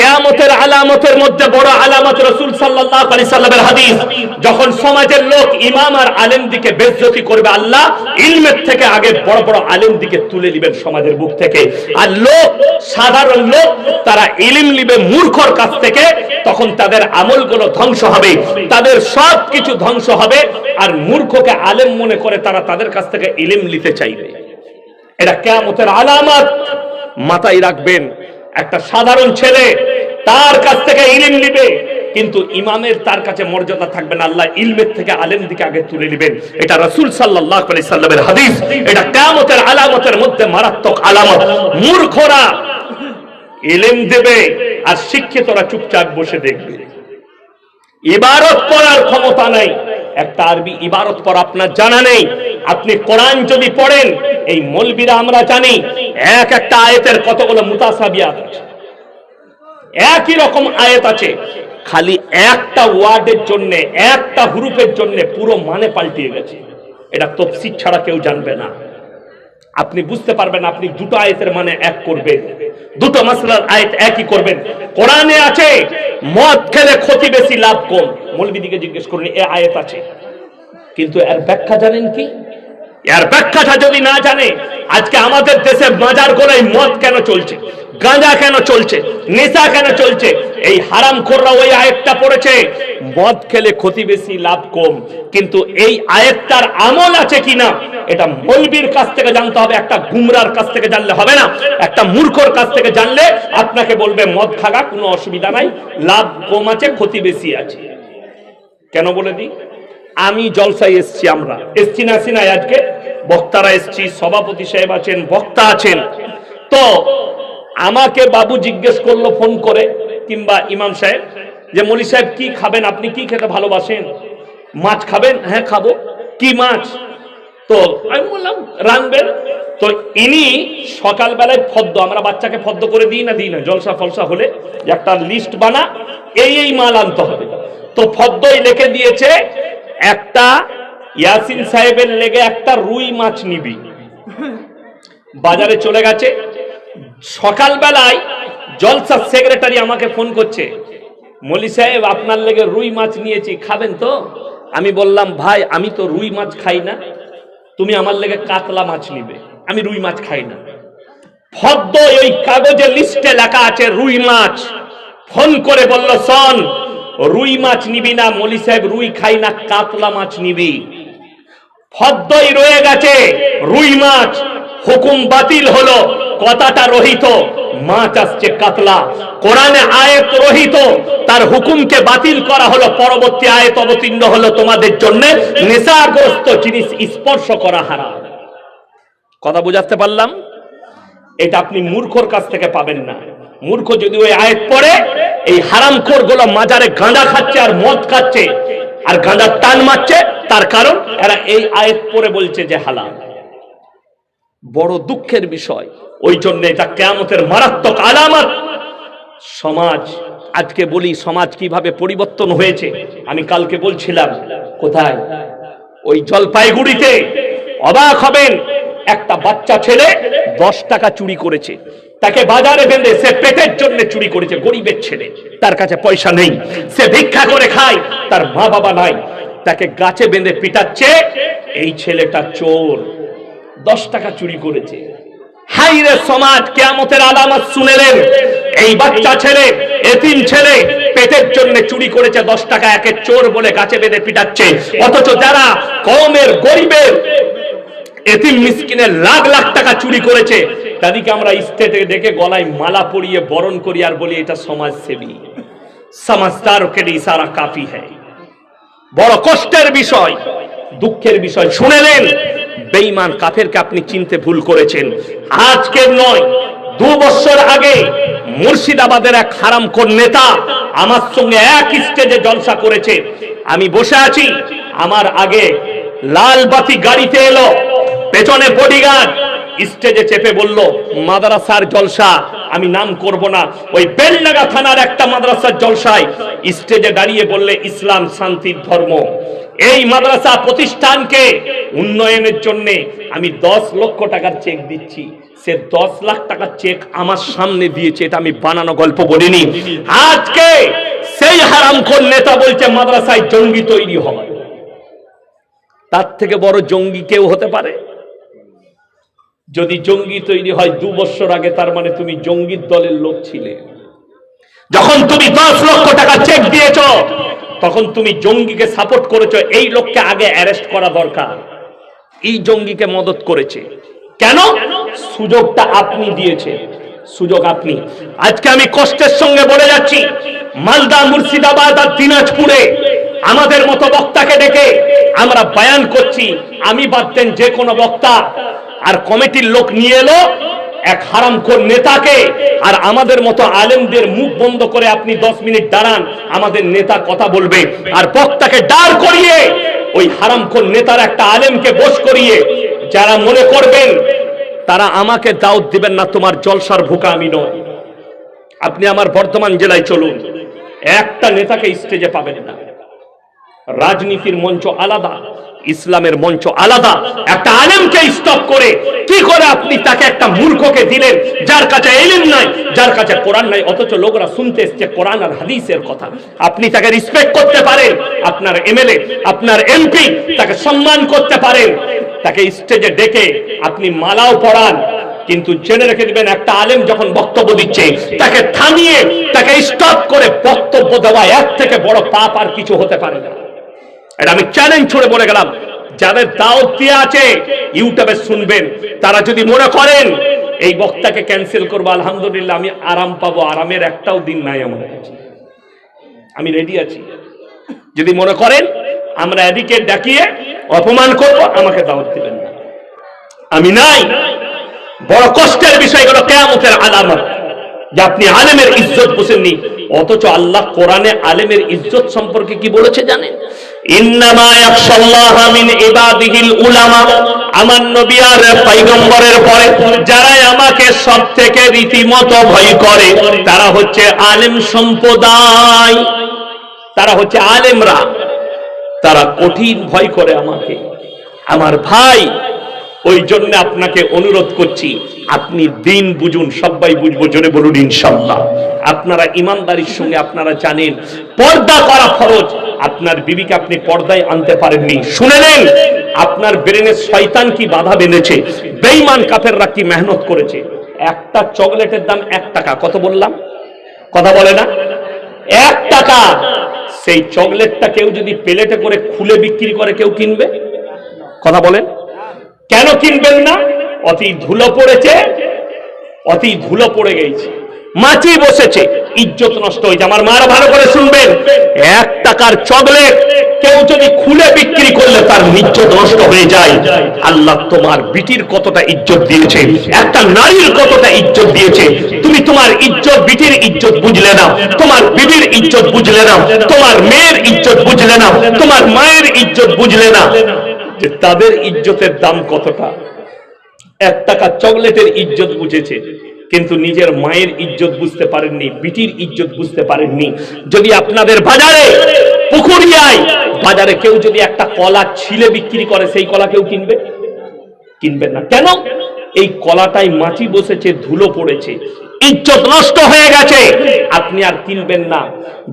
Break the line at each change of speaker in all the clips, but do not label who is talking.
কেয়ামতের আলামতের মধ্যে বড় আলামত রসুল সাল্লামের হাদিস, যখন সমাজের লোক ইমাম আর আলেম দিকে বেজ্জতি করবে, আল্লাহ ইলমের থেকে আগে বড় বড় আলেম দিকে তুলে দিবেন সমাজের বুক থেকে। আর লোক, সাধারণ লোক, তারা ইলিম নিবে মূর্খর কাছ থেকে, তখন তাদের আমলগুলো ধ্বংস হবে, তাদের সব কিছু ধ্বংস হবে, আর মূর্খকে আলেম মনে করে তারা তাদের কাছ থেকে ইলিম নিতে চাইবে। এটা কেয়ামতের আলামত। মাথায় রাখবেন একটা সাধারণ ছেলে তার কাছ থেকে ইলিম নিবে, কিন্তু ইমামের তার কাছে মর্যাদা থাকবে না। আল্লাহ ইলমের থেকে আলেম দিকে আগে তুলে নেবেন। এটা রাসূল আলাইহি সাল্লামের হাদিস। এটা কিয়ামতের আলামতের মধ্যে মারাত্মক আলামত। মূর্খরা ইলম দেবে আর শিক্ষিতরা চুপচাপ বসে দেখবে। ইবারত পড়ার ক্ষমতা নাই। একটা আরবি ইবারত পড়া আপনার জানা নেই। আপনি কোরআন যদি পড়েন, এই মলবিরা আমরা জানি এক একটা আয়াতের কতগুলো মুতাসাবিয়াত আছে? একই রকম আয়াত আছে। খালি একটা ওয়ার্ডের জন্য, একটা হুরুফের জন্য পুরো মানে পাল্টিয়ে গেছে। এটা তফসির ছাড়া কেউ জানবে না। আপনি বুঝতে পারবেন আপনি দুটো আয়াতের মানে এক করবেন। দুটো মাসলার আয়াত একই করবেন। কোরআনে আছে, মদ খেলে ক্ষতি বেশি, লাভ কম। মৌলবিদিকে জিজ্ঞেস করুন, এ আয়াত আছে। কিন্তু এর ব্যাখ্যা জানেন কি? এর ব্যাখ্যাটা যদি না জানে, আজকে আমাদের দেশে বাজার গোলায় মদ কেন চলছে? গাঁজা কেন চলছে? নেশা কেন চলছে? এই হারাম খোররা ওই আয়াতটা পড়েছে, মদ খেলে ক্ষতি বেশি, লাভ কম। কিন্তু এই আয়াতটার আমল আছে কিনা, এটা মৌলবীর কাছ থেকে জানতে হবে, একটা গুমরার কাছ থেকে জানলে হবে না, একটা মূর্খর কাছ থেকে জানলে আপনাকে বলবে, মদ খাগা, কোনো অসুবিধা নাই, লাভ কম আছে, ক্ষতি বেশি আছে। কেন বলে দিই? আমি জলসায় এসছি আমরা। এসছি না আসি আজকে? বক্তারা এসছি, সভাপতি সাহেব আছেন, বক্তা আছেন। তো আমাকে বাবু জিজ্ঞেস করল, ফোন করে, কিংবা ইমাম সাহেব, যে মলি সাহেব, কি খাবেন? আপনি কি খেতে ভালোবাসেন? মাছ খাবেন? হ্যাঁ খাব। কি মাছ? তো আমি বললাম, রানবেন। তো ইনি সকালবেলায় ফদ্দ, আমরা বাচ্চাকে ফদ্দ করে দিই না দিই না, জলসা ফলসা হলে একটা লিস্ট বানা, এই এই মাল আনতে হবে। তো ফদ্দই লিখে দিয়েছে একটা ইয়াসিন সাহেবের লেগে একটা রুই মাছ নিবি। বাজারে চলে গেছে। সকালবেলায় জলসা সেক্রেটারি আমাকে ফোন করছে, মলি সাহেব, আপনার লেগে রুই মাছ নিয়েছি, খাবেন তো? আমি বললাম, ভাই, আমি তো রুই মাছ খাই না, তুমি আমার লেগে কাতলা মাছ নিবে, আমি রুই মাছ খাই না। ফদ্দ ওই কাগজে লিস্টে লেখা আছে, রুই মাছ। ফোন করে বলল, শোন রুই মাছ নিবি না, মলি সাহেব, রুই খাই না, কাতলা মাছ নিবি। ফদ্দই রয়ে গেছে, রুই মাছ, হুকুম বাতিল হলো, কথাটা রহিত, মাছ আসছে কাতলা। কোরআনে আয়াত রহিত, তার হুকুমকে বাতিল করা হলো, পরবর্তী আয়াত অবতীর্ণ হলো তোমাদের জন্য, নেশাগ্রস্ত জিনিস স্পর্শ করা হারাম। কথা বুঝাতে পারলাম? এটা আপনি মূর্খর কাছ থেকে পাবেন না। মূর্খ যদি ওই আয়াত পড়ে, এই হারামখোরগুলো মাজারে গাঁদা খাচ্ছে আর মদ খাচ্ছে, আর গাঁদার টান মারছে, তার কারণ এরা এই আয়াত পড়ে বলছে যে হালাল। বড় দুঃখের বিষয়, ওই জন্য এটা কেয়ামতের মারাত্মক আলামত। সমাজ, আজকে বলি সমাজ কীভাবে পরিবর্তন হয়েছে, আমি কালকে বলছিলাম, কোথায়? ওই জলপাইগুড়িতে অবাক হবেন, একটা বাচ্চা ছেলে দশ টাকা চুরি করেছে। তাকে বাজারে বেঁধে সে পেটের জন্য চুরি করেছে, গরিবের ছেলে। তার কাছে পয়সা নেই। সে ভিক্ষা করে খায়, তার মা বাবা নাই। তাকে গাছে বেঁধে পিটাচ্ছে, এই ছেলেটা চোর। দশ টাকা চুরি করেছে। হাইরে সমাজ, কেয়ামতের আলামত শুনেলেন। এই বাচ্চা ছেলে, এতিম ছেলে, পেটের জন্য চুরি করেছে দশ টাকা, একে চোর বলে গাছে বেঁধে পিটাচ্ছে। অথচ যারা কমের গরিবের, এতিম মিসকিনের লাখ লাখ টাকা চুরি করেছে তাদেরকে আমরা স্টেটে ডেকে গলায় মালা পরিয়ে বরণ করি আর বলি, এটা সমাজসেবী। সমাজদার কে লিয়ে ইশারা কাফি হ্যায় বড় কষ্টের বিষয়, দুঃখের বিষয়। শুনেলেন বেঈমান কাফেরকে আপনি চিনতে ভুল করেছেন। আজকের নয়, দু বছর আগে মুর্শিদাবাদের এক হারামখোর নেতা আমার সঙ্গে এক স্টেজে জলসা করেছে। আমি বসে আছি, আমার আগে লাল বাতি গাড়িতে এলো, পেছনে বডিগার্ড স্টেজে চেপে বলল, মাদ্রাসার জলসা, আমি নাম করব না। ওই বেলনাগা থানার একটা মাদ্রাসার জলসায় স্টেজে দাঁড়িয়ে বললে, ইসলাম শান্তির ধর্ম। এই মাদ্রাসা প্রতিষ্ঠানকে উন্নয়নের জন্য আমি দশ লক্ষ টাকার চেক দিচ্ছি। সে দশ লাখ টাকার চেক আমার সামনে দিয়েছে, এটা আমি বানানো গল্প বলিনি। আজকে সেই হারাম হারামখোর নেতা বলছে, মাদ্রাসায় জঙ্গি তৈরি হবে তার থেকে বড় জঙ্গি কেউ হতে পারে? যদি জঙ্গি তৈরি হয় দু বছর আগে, তার মানে তুমি জঙ্গির দলের লোক ছিলে। যখন তুমি দশ লক্ষ টাকা চেক দিয়েছ, তখন তুমি জঙ্গিকে সাপোর্ট করেছ, এই লোককে আগে অ্যারেস্ট করা দরকার। এই জঙ্গিকে মদত করেছে। কেন? সুযোগটা আপনি দিয়েছে সুযোগ আপনি। আজকে আমি কষ্টের সঙ্গে বলে যাচ্ছি, মালদা, মুর্শিদাবাদ আর দিনাজপুরে আমাদের মতো বক্তাকে ডেকে আমরা বয়ান করছি, আমি বাদতেন যে কোনো বক্তা আর কমিটির লোক নিয়ে এলো এক হারামখোর নেতাকে। আর আমাদের মতো আলেমদের মুখ বন্ধ করে আপনি দশ মিনিট দাঁড়ান, আমাদের নেতা কথা বলবে। আর বক্তাকে দাঁড় করিয়ে ওই হারামখোর নেতার একটা আলেমকে বস করিয়ে যারা মনে করবেন তারা আমাকে দাওয়াত দিবেন না, তোমার জলসার ভুকা আমি নয় আপনি আমার বর্ধমান জেলায় চলুন। একটা নেতাকে স্টেজে পাবেন না। রাজনীতির মঞ্চ আলাদা। ইসলামের মঞ্চ আলাদা। একটা আলেমকে স্টপ করে কি করে আপনি তাকে একটা মূর্খকে দিলেন? যার কাছে এলিম নাই, যার কাছে কোরআন নাই, অথচ লোকরা শুনতে এসছে কোরআন আর হাদিসের কথা। আপনি তাকে রিসপেক্ট করতে পারেন, আপনার এমএলএ, আপনার এমপি তাকে সম্মান করতে পারেন। তাকে স্টেজে ডেকে আপনি মালাও পড়ান, কিন্তু জেনে রেখে দিবেন একটা আলেম যখন বক্তব্য দিচ্ছে, তাকে থামিয়ে, তাকে স্টপ করে বক্তব্য দেওয়া এক থেকে বড় পাপ আর কিছু হতে পারে না। এটা আমি চ্যালেঞ্জ ছুড়ে বলে গেলাম, যাদের দাওয়াত দিয়ে আছে, ইউটিউবে শুনবেন। তারা যদি মনে করেন, এই বক্তাকে ক্যান্সেল করব, আলহামদুলিল্লাহ, আমি আরাম পাবো, আরামের একটাও দিন নাই আমার কাছে। আমি রেডি আছি। যদি মনে করেন, আমরা এদিকে ডাকিয়ে অপমান করব, আমাকে দাওয়াত দিবেন না। আমি নাই। বড় কষ্টের বিষয়গুলো কেয়ামতের আলামত, যে আপনি আলেমের ইজ্জত বসেননি অথচ আল্লাহ কোরআনে আলেমের ইজ্জত সম্পর্কে কি বলেছে জানেন? আমার নবী আর পয়গম্বরের পরে যারা আমাকে সব থেকে রীতিমতো ভয় করে, তারা হচ্ছে আলেম সম্প্রদায়। তারা হচ্ছে আলেমরা। তারা কঠিন ভয় করে আমাকে। আমার ভাই ওই জন্য আপনাকে অনুরোধ করছি, আপনি দিন বুঝুন, সবাই বুঝব, জোরে বলুন ইনশাল্লাহ। আপনারা ইমানদারির সঙ্গে আপনারা জানেন, পর্দা করা ফরজ। আপনার বিবিকে আপনি পর্দায় আনতে পারেননি। শুনে নেন, আপনার ব্রেনে শয়তান কি বাধা বেঁধেছে? বেঈমান কাফেররা কি মেহনত করেছে? একটা চকলেটের দাম এক টাকা, কত বললাম? কথা বলে না? এক টাকা। সেই চকলেটটা কেউ যদি প্লেটে করে খুলে বিক্রি করে, কেউ কিনবে? কথা বলেন। কেন কিনবেন না? অতি ধুলো পড়েছে, অতি ধুলো পড়ে গেছে। মাছি বসেছে, ইজ্জত নষ্ট হয়েছে। আমার মারা ভালো করে শুনবেন। এক টাকার চকলেট কেউ যদি খুলে বিক্রি করলে তার ইজ্জত নষ্ট হয়ে যায়। আল্লাহ তোমার বিটির কতটা ইজ্জত দিয়েছে, একটা নারীর কতটা ইজ্জত দিয়েছে। তুমি তোমার ইজ্জত, বিটির ইজ্জত বুঝলে না। তোমার বিবির ইজ্জত বুঝলে না। তোমার মেয়ের ইজ্জত বুঝলে না। তোমার মায়ের ইজ্জত বুঝলে না। যে তাদের ইজ্জতের দাম কতটা? এক টাকা চকলেটের ইজ্জত বুঝেছে, কিন্তু নিজের মায়ের ইজ্জত বুঝতে পারেননি, বিটির ইজ্জত বুঝতে পারেননি। যদি আপনাদের বাজারে পুকুরিয়ায় বাজারে কেউ যদি একটা কলা ছিলে বিক্রি করে, সেই কলা কেউ কিনবে? কিনবেন না। কেন? এই কলাটাই মাটি বসেছে, ধুলো পড়েছে, ইজ্জত নষ্ট হয়ে গেছে। আপনি আর কিনবেন না।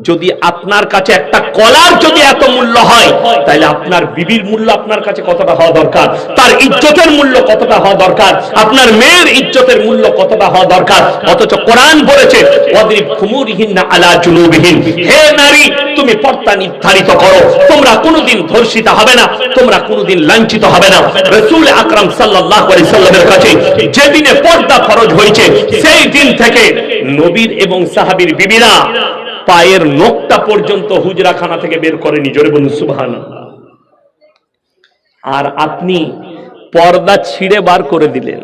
যদি আপনার কাছে একটা কলার যদি এত মূল্য হয়, তাহলে আপনার বিবির মূল্য আপনার কাছে কতটা হওয়া দরকার? তার ইজ্জতের মূল্য কতটা হওয়া দরকার? আপনার মেয়ের ইজ্জতের মূল্য কতটা হওয়া দরকার? অথচ কোরআন বলেছে হে নারী, তুমি পর্দা নির্ধারিত করো। তোমরা কোনোদিন ধর্ষিত হবে না, তোমরা কোনোদিন লাঞ্ছিত হবে না। রসুল আকরাম সাল্লাল্লাহু কাছে যেদিনে পর্দা ফরজ হয়েছে, সেই দিন থেকে নবীর এবং সাহাবীর বিবিরা পায়ের নখটা পর্যন্ত হুজরাখানা থেকে বের করেনি। জোরে বলুন, সুবহানাল্লাহ। আর আপনি পর্দা ছিঁড়ে বার করে দিলেন।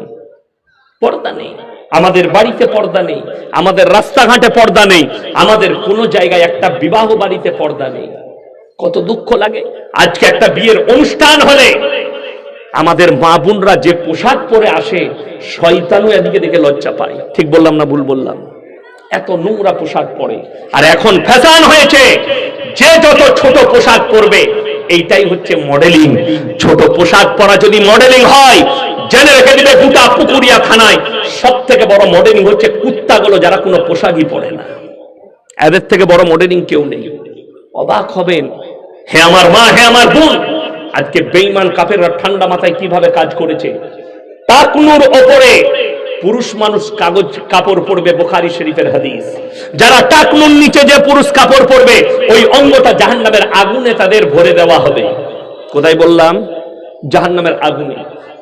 পর্দা নেই। আমাদের বাড়িতে পর্দা নেই। আমাদের রাস্তাঘাটে পর্দা নেই। আমাদের কোনো জায়গায় একটা বিবাহ বাড়িতে পর্দা নেই। কত দুঃখ লাগে। আজকে একটা বিয়ের অনুষ্ঠান হলে আমাদের মা বোনরা যে পোশাক পরে আসে, শয়তানও এদিকে দেখে লজ্জা পায়। ঠিক বললাম না ভুল বললাম? এত নোংরা পোশাক পরে। আর এখন ফ্যাশন হয়েছে। যে যত ছোট পোশাক পরবে, এইটাই হচ্ছে মডেলিং। ছোট পোশাক পরা যদি মডেলিং হয়, জেনে রেখে দিবে গোটা পুকুরিয়া থানায়। সব থেকে বড় মডেলিং হচ্ছে কুত্তাগুলো যারা কোনো পোশাকই পরে না। এদের থেকে বড় মডেলিং কেউ নেই। অবাক হবেন। হে আমার মা, হে আমার বোন! আজকে বেইমান কাপেররা ঠান্ডা মাথায় কীভাবে কাজ করেছে? টাকনুর ওপরে পুরুষ মানুষ কাগজ কাপড় পরবে বোখারি শরীফের হাদিস। যারা টাকনুর নিচে যে পুরুষ কাপড় পরবে, ওই অঙ্গটা জাহান্নামের আগুনে তাদের ভরে দেওয়া হবে। কোথায় বললাম? জাহান্নামের আগুনে।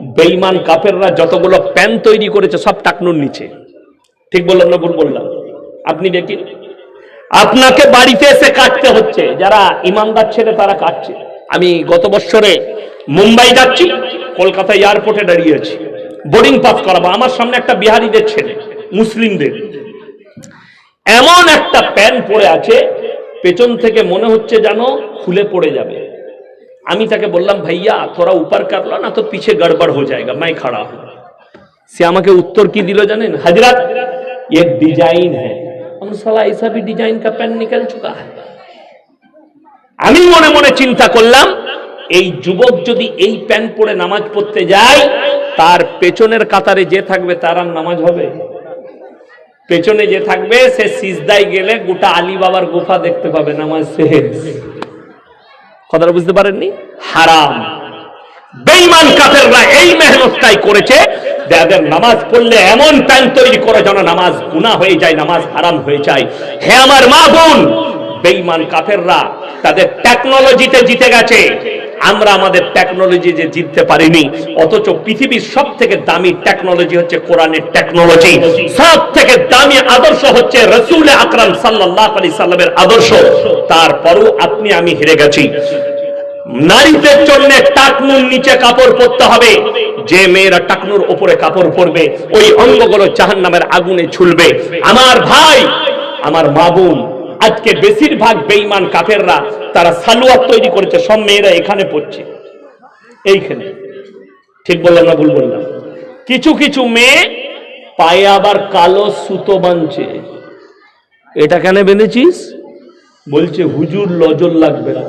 বেইমান কাপেররা যতগুলো প্যান তৈরি করেছে, সব টাকনুর নিচে। ঠিক বললাম না ভুল বললাম? আপনি দেখি। আপনাকে বাড়িতে এসে কাটতে হচ্ছে। যারা ইমানদার ছেলে, তারা কাটছে। আমি গত বছরে মুম্বাই যাচ্ছি, কলকাতা এয়ারপোর্টে দাঁড়িয়ে আছি। বোর্ডিং পাস করাবো আমার সামনে একটা বিহারিদের ছেলে মুসলিমদের এমন একটা প্যান পরে আছে পেছন থেকে মনে হচ্ছে যেন খুলে পড়ে যাবে আমি তাকে বললাম ভাইয়া থোড়া উপর कर लो ना तो पीछे गड़बड़ हो जाएगा मैं खड़ा हूं সে আমাকে উত্তর কি দিল জানেন हजरत ये डिजाइन है हम साला ऐसा भी डिजाइन का पेन निकल चुका है আমি মনে মনে চিন্তা করলাম এই যুবক যদি এই প্যান্ট পরে নামাজ পড়তে যায় তার পেছনের কাতারে যে থাকবে তার আর নামাজ হবে? পেছনে যে থাকবে, সে সিজদায় গেলে গোটা আলী বাবার গুফা দেখতে পাবে, নামাজ শেষ। কথাটা বুঝতে পারেননি? হারাম। বেঈমান কাফেররা এই মেহনতটাই করেছে, যে এদের নামাজ পড়লে এমন টাইম তৈরি করে যেন নামাজ গুনাহ হয়ে যায়, নামাজ হারাম হয়ে যায়। হে আমার মা বোন, বেঈমান কাফেররা তাদের টেকনোলজিতে জিতে গেছে। আমরা আমাদের টেকনোলজি যে জিততে পারিনি, অথচ পৃথিবীর সব থেকে দামি টেকনোলজি হচ্ছে কোরআনের টেকনোলজি সব থেকে দামি আদর্শ হচ্ছে রসুল আকরাম সাল্লাহ আলি সাল্লামের আদর্শ। তারপরও আপনি, আমি হেরে গেছি। নারীদের জন্য টাকনুর নিচে কাপড় পরতে হবে। যে মেয়েরা টাকনুর উপরে কাপড় পরবে, ওই অঙ্গগুলো জাহান নামের আগুনে ঝুলবে। আমার ভাই, আমার মা বোন আজকে বেশিরভাগ বেইমান কাফেররা তারা সালোয়ার তৈরি করেছে, সব মেয়েরা এখানে পড়ছে। এইখানে। ঠিক বললাম না ভুল বললাম? কিছু কিছু মেয়ে পায়ে আবার কালো সুতো বাঁধছে। এটা কেন বেঁধেছিস? বলছে, হুজুর লজল লাগবে না।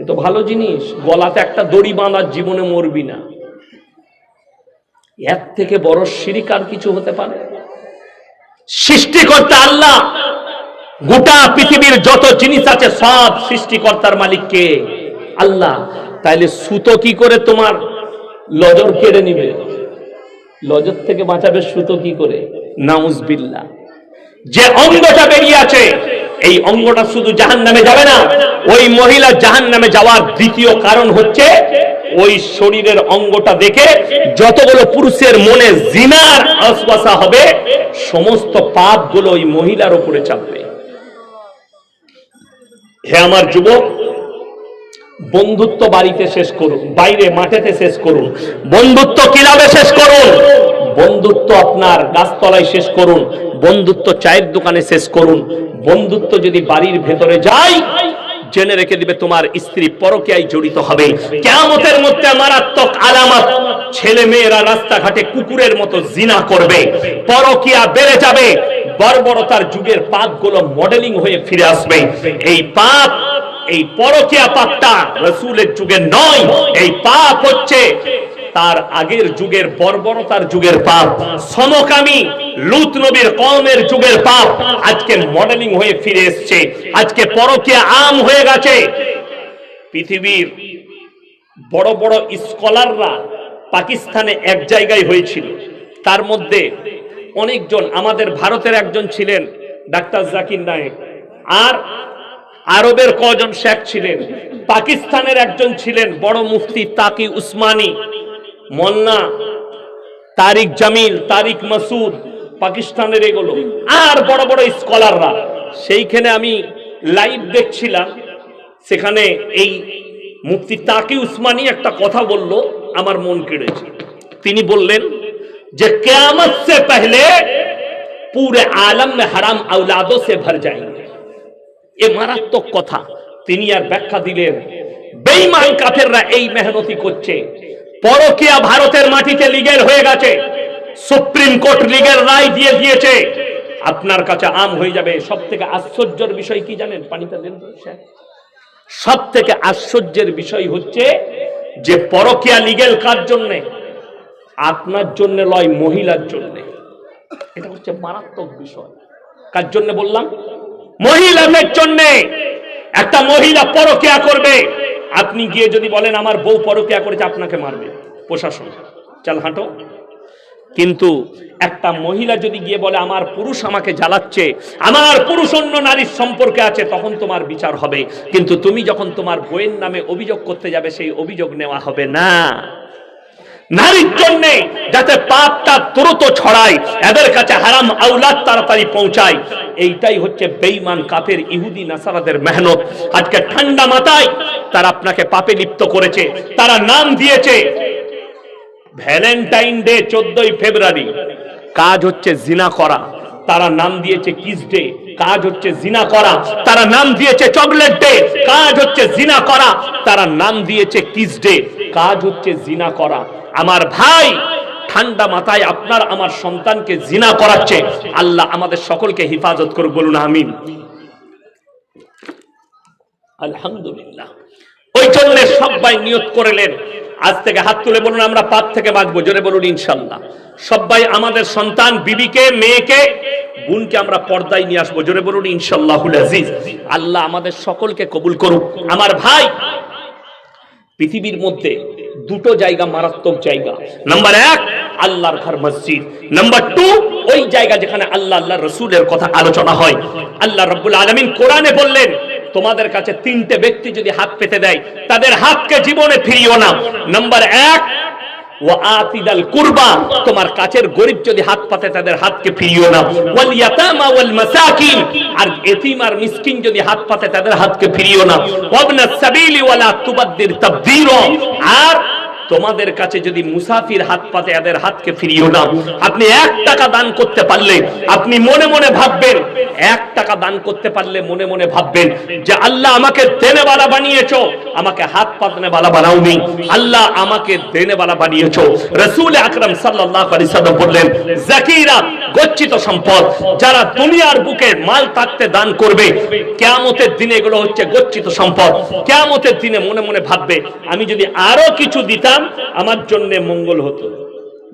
এ তো ভালো জিনিস, গলাতে একটা দড়ি বাঁধার জীবনে মরবি না। এর থেকে বড় শিরিক আর কিছু হতে পারে? সৃষ্টিকর্তা আল্লাহ গোটা পৃথিবীর যত জিনিস আছে সব সৃষ্টিকর্তার মালিক কে আল্লাহ। তাইলে সুতো কি করে তোমার লজর কেড়ে নিবে? লজর থেকে বাঁচাবে সুতো কি করে? নাউজবিল্লাহ। যে অঙ্গটা বেরিয়ে আছে, এই অঙ্গটা শুধু জাহান নামে যাবে না, ওই মহিলা জাহান নামে যাওয়ার দ্বিতীয় কারণ হচ্ছে ওই শরীরের অঙ্গটা দেখে যতগুলো পুরুষের মনে জিনার আশবাসা হবে, সমস্ত পাপগুলো ওই মহিলার উপরে চাপবে। হে আমার যুবক, বন্ধুত্ব বাড়িতে শেষ করুন, বাইরে মাঠেতে শেষ করুন, বন্ধুত্ব কিলাবে শেষ করুন, বন্ধুত্ব আপনার গাছতলায় শেষ করুন, বন্ধুত্ব চায়ের দোকানে শেষ করুন, বন্ধুত্ব যদি বাড়ির ভেতরে যায় জেনে রেখে দিবে তোমার স্ত্রী পরকিয়ায় জড়িত হবে। কেয়ামতের মধ্যে মারাত্মক আলামত ছেলে মেয়েরা রাস্তাঘাটে কুকুরের মতো জিনা করবে, পরকিয়া বেড়ে যাবে, বর্বরতার যুগের পাপগুলো মডেলিং হয়ে ফিরে আসবে। এই পাপ, এই পরকিয়া পাপটা রসুলের যুগে নয়, এই পাপ হচ্ছে তার আগের যুগের বর্বরতার যুগের পাপ। সমকামী লুত নবীর কমের যুগের পাপ আজকে মডেলিং হয়ে ফিরে এসছে। আজকে পরকে আম হয়ে গেছে। পৃথিবীর বড় বড় স্কলাররা পাকিস্তানে এক জায়গায় হয়েছিল। তার মধ্যে অনেকজন, আমাদের ভারতের একজন ছিলেন ডাক্তার জাকির নায়েক। আর আরবের কজন শেখ ছিলেন। পাকিস্তানের একজন ছিলেন বড় মুফতি তাকি উসমানী। মন্না, তারিক জামিল, তারিক মাসুদ, পাকিস্তানের এগুলো, আর বড় বড় স্কলাররা। সেইখানে আমি লাইভ দেখছিলাম, সেখানে এই মুক্তি তাকে উসমানি একটা কথা বলল, আমার মন কেড়েছে। তিনি বললেন যে, কেয়ামত সে পহলে পুরে আলম মে হারাম আউলাদো সে ভর যায় এ মারাত্মক কথা। তিনি আর ব্যাখ্যা দিলেন, বেঈমান কাফেররা এই মেহনতি করছে। পরকিয়া ভারতের মাটিতে লিগেল হয়ে গেছে। সুপ্রিম কোর্ট লিগেল রায় দিয়ে দিয়েছে। আপনার কাছে আম হয়ে যাবে। সব থেকে আশ্চর্যের বিষয় কি জানেন পানিটা দেন সব থেকে আশ্চর্যের বিষয় হচ্ছে যে পরকিয়া লিগেল কার জন্যে? আপনার জন্য লয় মহিলার জন্য। এটা হচ্ছে মারাত্মক বিষয়। কার জন্য বললাম? মহিলাদের জন্য। একটা মহিলা পরকিয়া করবে। আপনি গিয়ে যদি বলেন, আমার বউ পরকিয়া করেছে, আপনাকে মারবে। প্রশাসন, চাল হাঁটো। কিন্তু একটা মহিলা যদি গিয়ে বলে, আমার পুরুষ আমাকে জ্বালাচ্ছে, আমার পুরুষ অন্য নারীর সম্পর্কে আছে, তখন তোমার বিচার হবে। কিন্তু তুমি যখন তোমার বইয়ের নামে অভিযোগ করতে যাবে, সেই অভিযোগ নেওয়া হবে না। নারীর জন্য যাতে পাপটা দ্রুত ছড়ায়, এদের কাছে হারাম আউলাদ তাড়াতাড়ি পৌঁছায়। এইটাই হচ্ছে বেঈমান কাফের ইহুদি নাসারাদের মেহনত। আজকে ঠান্ডা মাথায় তারা আপনাকে পাপে লিপ্ত করেছে, তারা নাম দিয়েছে ভ্যালেন্টাইন ডে চোদ্দই ফেব্রুয়ারি। কাজ হচ্ছে জিনা করা। তারা নাম দিয়েছে কিস ডে। কাজ হচ্ছে জিনা করা। তারা নাম দিয়েছে চকলেট ডে। কাজ হচ্ছে জিনা করা। তারা নাম দিয়েছে কিস ডে। কাজ হচ্ছে জিনা করা। আমার ভাই ঠান্ডা মাথায় আপনার, আমার সন্তানকে জিনা করাচ্ছে। আল্লাহ আমাদের সকলকে হেফাজত করুক, বলুন আমিন। আলহামদুলিল্লাহ। ওই জন্য সবাই নিয়ত করলেন আজ থেকে হাত তুলে বলুন, আমরা পাপ থেকে বাঁচবো, জোরে বলুন ইনশাল্লাহ। সবাই আমাদের সন্তান, বিবিকে, মেয়েকে, বোনকে আমরা পর্দায় নিয়ে আসব, জোরে বলুন ইনশাল্লাহুল আজিজ। আল্লাহ আমাদের সকলকে কবুল করুক। আমার ভাই পৃথিবীর মধ্যে দুটো জায়গা মারাত্মক জায়গা। নাম্বার এক, আল্লাহর ঘর মসজিদ। নাম্বার টু ওই জায়গা যেখানে আল্লাহ আল্লাহ রসুলের কথা আলোচনা হয়। আল্লাহ রব্বুল আলমিন কোরআনে বললেন, তোমাদের কাছে তিনটে ব্যক্তি যদি হাত পেতে দেয়, তাদের হাতকে জীবনে ফিরিও না। নাম্বার এক ও আতিদাল কুরবা, তোমার কাছের গরিব যদি হাত পাতে, তাদের হাতকে ফিরিও না ওয়াল ইয়াতামা ওয়াল আর এতিম আর মিসকিন যদি হাত পাতে, তাদের হাতকে ফিরিও না ওয়াবনা সাবিলি ওয়ালা তুবাদ্দির তাবদীরা। আর তোমাদের কাছে যদি মুসাফির হাত পাতে, এদের হাতকে ফিরিও না আপনি এক টাকা দান করতে পারলে, আপনি মনে মনে ভাববেন, এক টাকা দান করতে পারলে মনে মনে ভাববেন যে আল্লাহ আমাকে দেনেবালা বানিয়েছ। আমাকে হাত পাতনে বালা বানাওনি। আল্লাহ আমাকে দেনেবালা বানিয়েছ। রসুল আকরম সাল্লাহ বললেন, জাকিরা গচ্ছিত সম্পদ যারা দুনিয়ার বুকে মাল থাকতে দান করবে, কিয়ামতের দিনে এগুলো হচ্ছে গচ্ছিত সম্পদ। কিয়ামতের দিনে মনে মনে ভাববে, আমি যদি আরও কিছু দিতাম, আমার জন্য মঙ্গল হতো।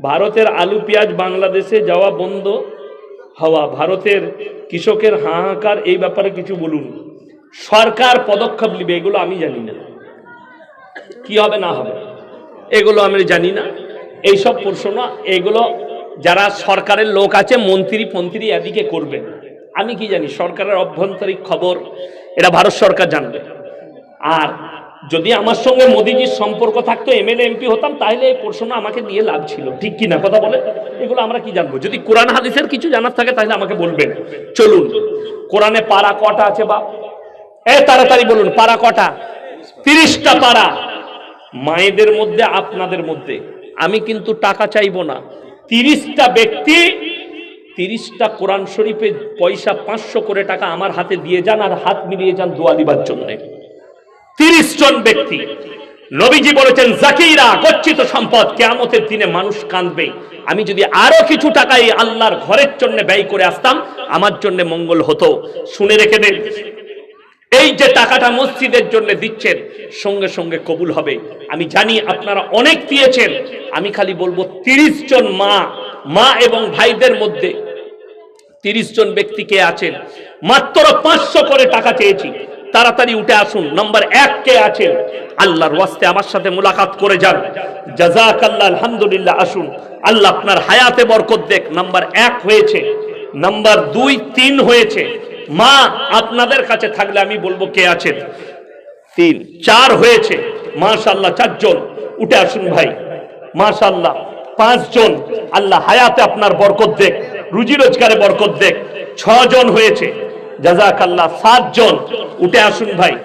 ভারতের আলু, পেঁয়াজ, বাংলাদেশে যাওয়া বন্ধ হওয়া, ভারতের কৃষকের হাহাকার, এই ব্যাপারে কিছু বলুন। সরকার পদক্ষেপ নিবে, এগুলো আমি জানি না। কি হবে, না হবে, এগুলো আমি জানি না। এইসব প্রশ্ন, এগুলো যারা সরকারের লোক আছে, মন্ত্রী, ফন্ত্রী এদিকে করবে। আমি কি জানি, সরকারের অভ্যন্তরিক খবর, এটা ভারত সরকার জানবে। আর যদি আমার সঙ্গে মোদিজির সম্পর্ক থাকতো, এমএলএ, এমপি হতাম, তাহলে এই প্রশ্ন আমাকে নিয়ে লাভ ছিল। ঠিক কি না, কথা বলে? এগুলো আমরা কি জানব? যদি কোরআন হাদিসের কিছু জানার থাকে, তাহলে আমাকে বলবেন। চলুন, কোরআনে পারা কটা আছে বা? এ, তাড়াতাড়ি বলুন, পারা কটা? তিরিশটা পারা। মায়েদের মধ্যে, আপনাদের মধ্যে। আমি কিন্তু টাকা চাইব না। তিরিশটা ব্যক্তি, তিরিশটা কোরআন শরীফে পয়সা পাঁচশো করে টাকা আমার হাতে দিয়ে যান আর হাত মিলিয়ে যান দোয়া দিবার জন্য। তিরিশ জন ব্যক্তি। নবীজি বলেছেন, জাকিরা, গচ্ছিত সম্পদ, কেয়ামতের দিনে মানুষ কাঁদবে। আমি যদি আরও কিছু টাকা এই আল্লাহর ঘরের জন্য ব্যয় করে আসতাম, আমার জন্য মঙ্গল হতো। শুনে রেখে দেন। এই যে টাকাটা মসজিদের জন্য দিচ্ছেন, সঙ্গে সঙ্গে কবুল হবে। আমি জানি আপনারা অনেক দিয়েছেন, আমি খালি বলব তিরিশ জন মা মা এবং ভাইদের মধ্যে তিরিশ জন ব্যক্তি কে আছেন? মাত্র পাঁচশো করে টাকা চেয়েছি। তাড়াতাড়ি উঠে আসুন, নাম্বার এক কে আছেন? আল্লাহর ওয়াস্তে আমার সাথে মুলাকাত করে যান। জাজাক আল্লাহ আলহামদুলিল্লাহ, আসুন। আল্লাহ আপনার হায়াতে বরকত দেখ। নাম্বার এক হয়েছে। নাম্বার দুই, তিন হয়েছে। মা, আপনাদের কাছে থাকলে আমি বলব কে আছেন? তিন, চার হয়েছে। মাশাল্লাহ চারজন। উঠে আসুন ভাই। মাশাল্লাহ পাঁচজন। আল্লাহ হায়াতে আপনার বরকত দেখ, রুজি রোজগারে বরকত দেখ। ছজন হয়েছে। জাজাক আল্লাহ সাতজন। উঠে আসুন ভাই।